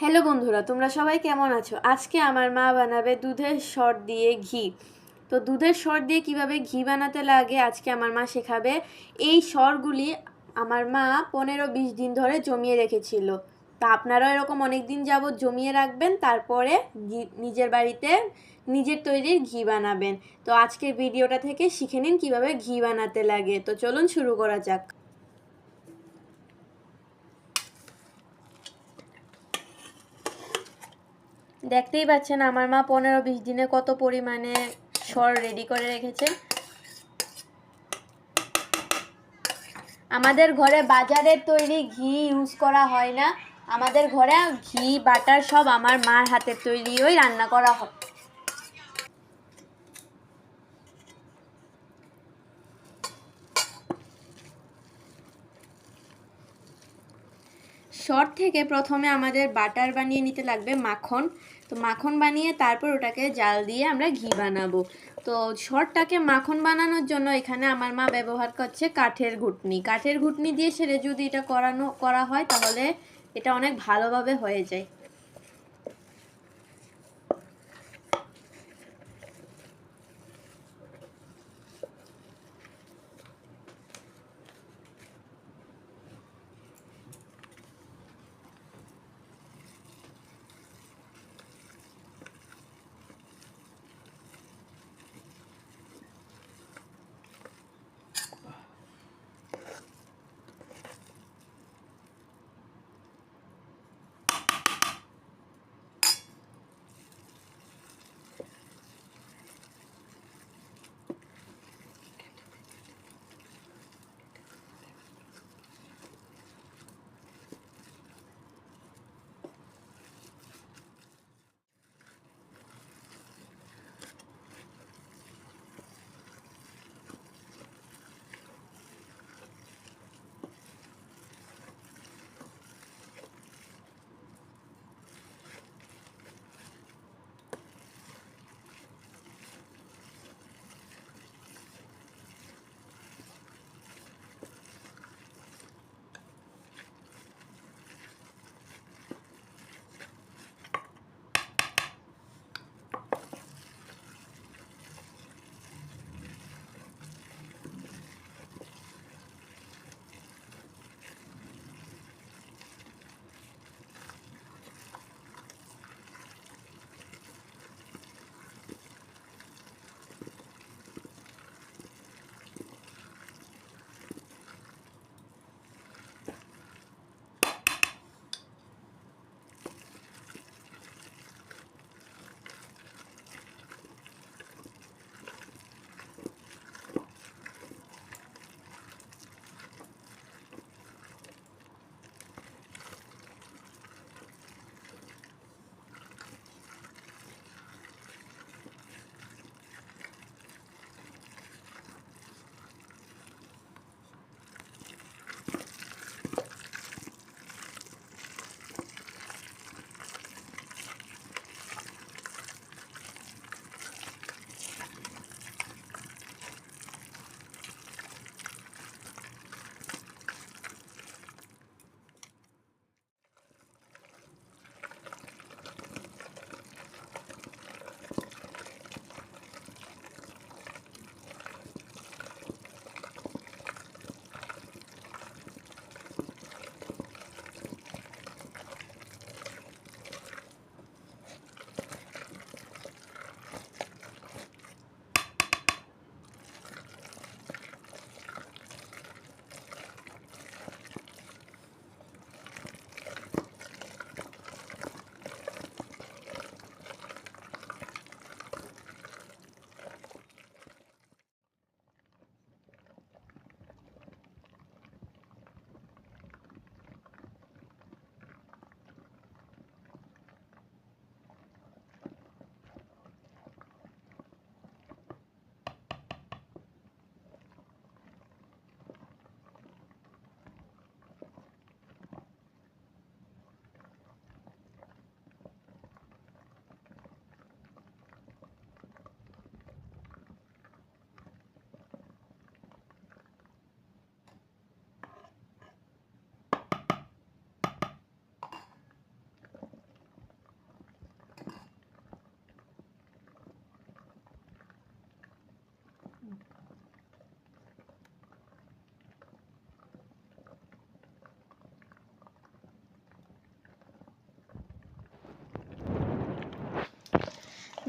Hello বন্ধুরা, তোমরা সবাই কেমন আছো? আজকে আমার মা বানাবে দুধের সর দিয়ে ঘি। তো দুধের সর দিয়ে কীভাবে ঘি বানাতে লাগে আজকে আমার মা শেখাবে। এই সরগুলি আমার মা পনেরো বিশ দিন ধরে জমিয়ে রেখেছিল। তা আপনারাও এরকম অনেক দিন যাবৎ জমিয়ে রাখবেন, তারপরে ঘি- নিজের বাড়িতে নিজের তৈরির ঘি বানাবেন। তো আজকের ভিডিওটা থেকে শিখে নিন কীভাবে ঘি বানাতে লাগে। তো চলুন শুরু করা যাক। দেখতেই পাচ্ছেন আমার মা পনেরো বিশ দিনে কত পরিমাণে সর রেডি করে রেখেছে। আমাদের ঘরে বাজারের তৈরি ঘি ইউজ করা হয় না। আমাদের ঘরে ঘি, বাটার সব আমার মার হাতের তৈরি ওই রান্না করা হয়। শর্ট থেকে প্রথমে আমাদের বাটার বানিয়ে নিতে লাগবে মাখন। তো মাখন বানিয়ে তারপর ওটাকে জাল দিয়ে আমরা ঘি বানাবো। তো শর্টটাকে মাখন বানানোর জন্য এখানে আমার মা ব্যবহার করছে কাঠের ঘুটনি। কাঠের ঘুটনি দিয়ে সেরে যদি এটা করানো, করা হয় তাহলে এটা অনেক ভালোভাবে হয়ে যায়।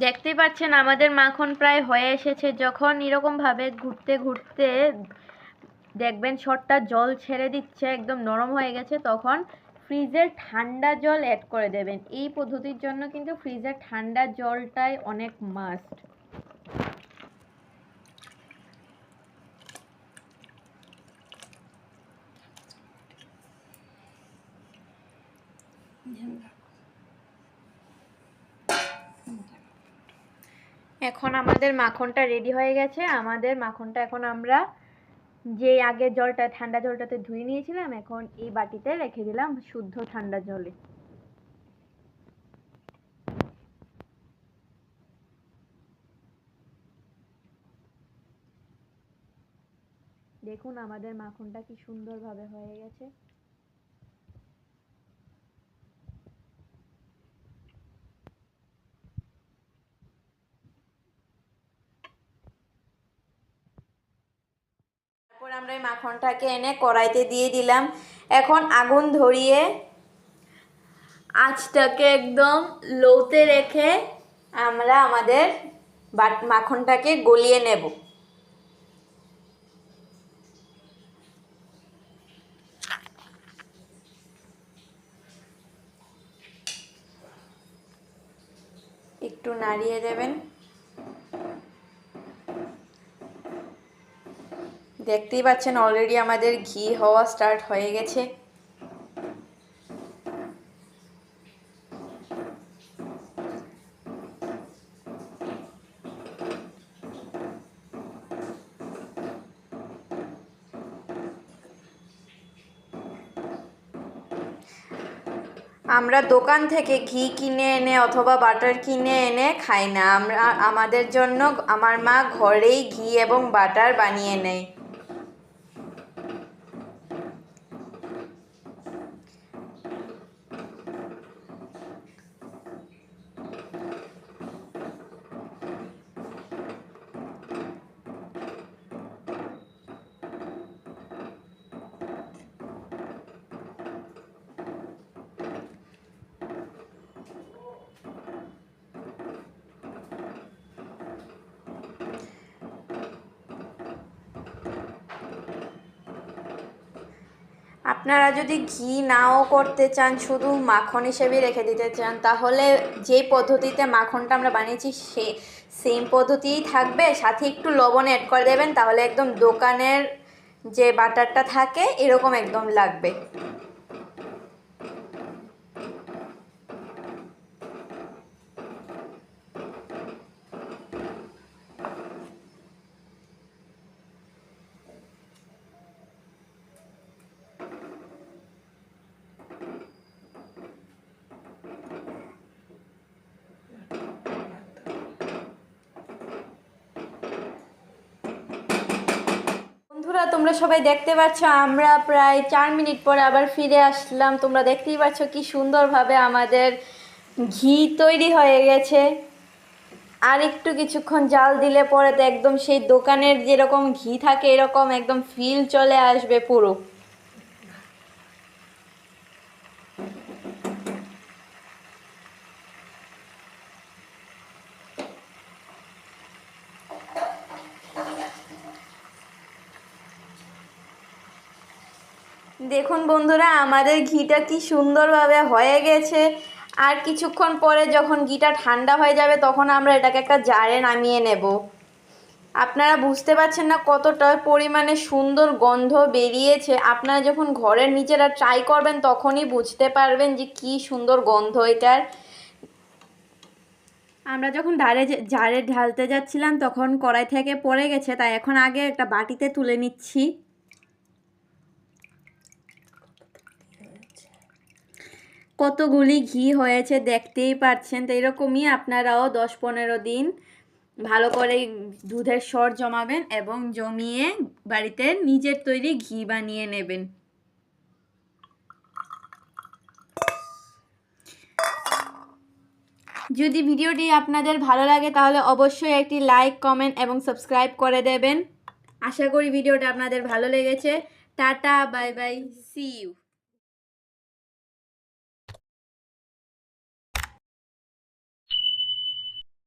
দেখতেই পাচ্ছেন, আমাদের মাখন প্রায় হয়ে এসেছে। যখন এরকমভাবে ঘুরতে ঘুরতে দেখবেন, শটটা জল ছেড়ে দিচ্ছে, একদম নরম হয়ে গেছে, তখন ফ্রিজের ঠান্ডা জল অ্যাড করে দেবেন। এই পদ্ধতির জন্য কিন্তু ফ্রিজের ঠান্ডা জলটাই অনেক মাস্ট এখন আমাদের মাখনটা রেডি হয়ে গেছে। আমাদের মাখনটা এখন আমরা যে আগে জলটা, ঠান্ডা জলটাতে ধুয়ে নিয়েছিলাম, এখন এই বাটিতে রেখে দিলাম শুদ্ধ ঠান্ডা জলে। দেখুন আমাদের মাখনটা কি সুন্দরভাবে হয়ে গেছে তারপর আমরা এই মাখনটাকে এনে কড়াইতে দিয়ে দিলাম। এখন আগুন ধরিয়ে আঁচটাকে একদম লোতে রেখে আমরা আমাদের বাট মাখনটাকে গলিয়ে নেব। একটু নাড়িয়ে দেবেন। দেখতেই পাচ্ছেন অলরেডি আমাদের ঘি হওয়া স্টার্ট হয়ে গেছে। আমরা দোকান থেকে ঘি কিনে এনে অথবা বাটার কিনে এনে খাই না। আমরা, আমাদের জন্য, আমার মা ঘরেই ঘি এবং বাটার বানিয়ে নেয়। আপনারা যদি ঘি নাও করতে চান, শুধু মাখন হিসেবে রেখে দিতে চান, তাহলে যে পদ্ধতিতে মাখনটা আমরা বানিয়েছি, সে সেম পদ্ধতিই থাকবে। সাথে একটু লবণ অ্যাড করে দেবেন, তাহলে একদম দোকানের যে বাটারটা থাকে, এরকম একদম লাগবে বন্ধুরা তোমরা সবাই দেখতে পাচ্ছ আমরা প্রায় চার মিনিট পরে আবার ফিরে আসলাম। তোমরা দেখতেই পাচ্ছ কি সুন্দরভাবে আমাদের ঘি তৈরি হয়ে গেছে। আর একটু কিছুক্ষণ জাল দিলে পরে তো একদম সেই দোকানের যেরকম ঘি থাকে, এরকম একদম ফিল চলে আসবে পুরো। দেখুন বন্ধুরা, আমাদের ঘিটা কি সুন্দরভাবে হয়ে গেছে। আর কিছুক্ষণ পরে যখন ঘিটা ঠান্ডা হয়ে যাবে, তখন আমরা এটাকে একটা জারে নামিয়ে নেব। আপনারা বুঝতে পারছেন না কতটা পরিমাণে সুন্দর গন্ধ বেরিয়েছে। আপনারা যখন ঘরের নিজেরা ট্রাই করবেন, তখনই বুঝতে পারবেন যে কি সুন্দর গন্ধ এটার। আমরা যখন ডারে জারে ঢালতে যাচ্ছিলাম, তখন কড়াই থেকে পড়ে গেছে, তাই এখন আগে একটা বাটিতে তুলে নিচ্ছি। কতগুলি ঘি হয়েছে দেখতেই পাচ্ছেন। তো এরকমই আপনারাও দশ পনেরো দিন ভালো করে দুধের সর জমাবেন এবং জমিয়ে বাড়িতে নিজের তৈরি ঘি বানিয়ে নেবেন। যদি ভিডিওটি আপনাদের ভালো লাগে তাহলে অবশ্যই একটি লাইক, কমেন্ট এবং সাবস্ক্রাইব করে দেবেন। আশা করি ভিডিওটা আপনাদের ভালো লেগেছে। Tata, bye bye see you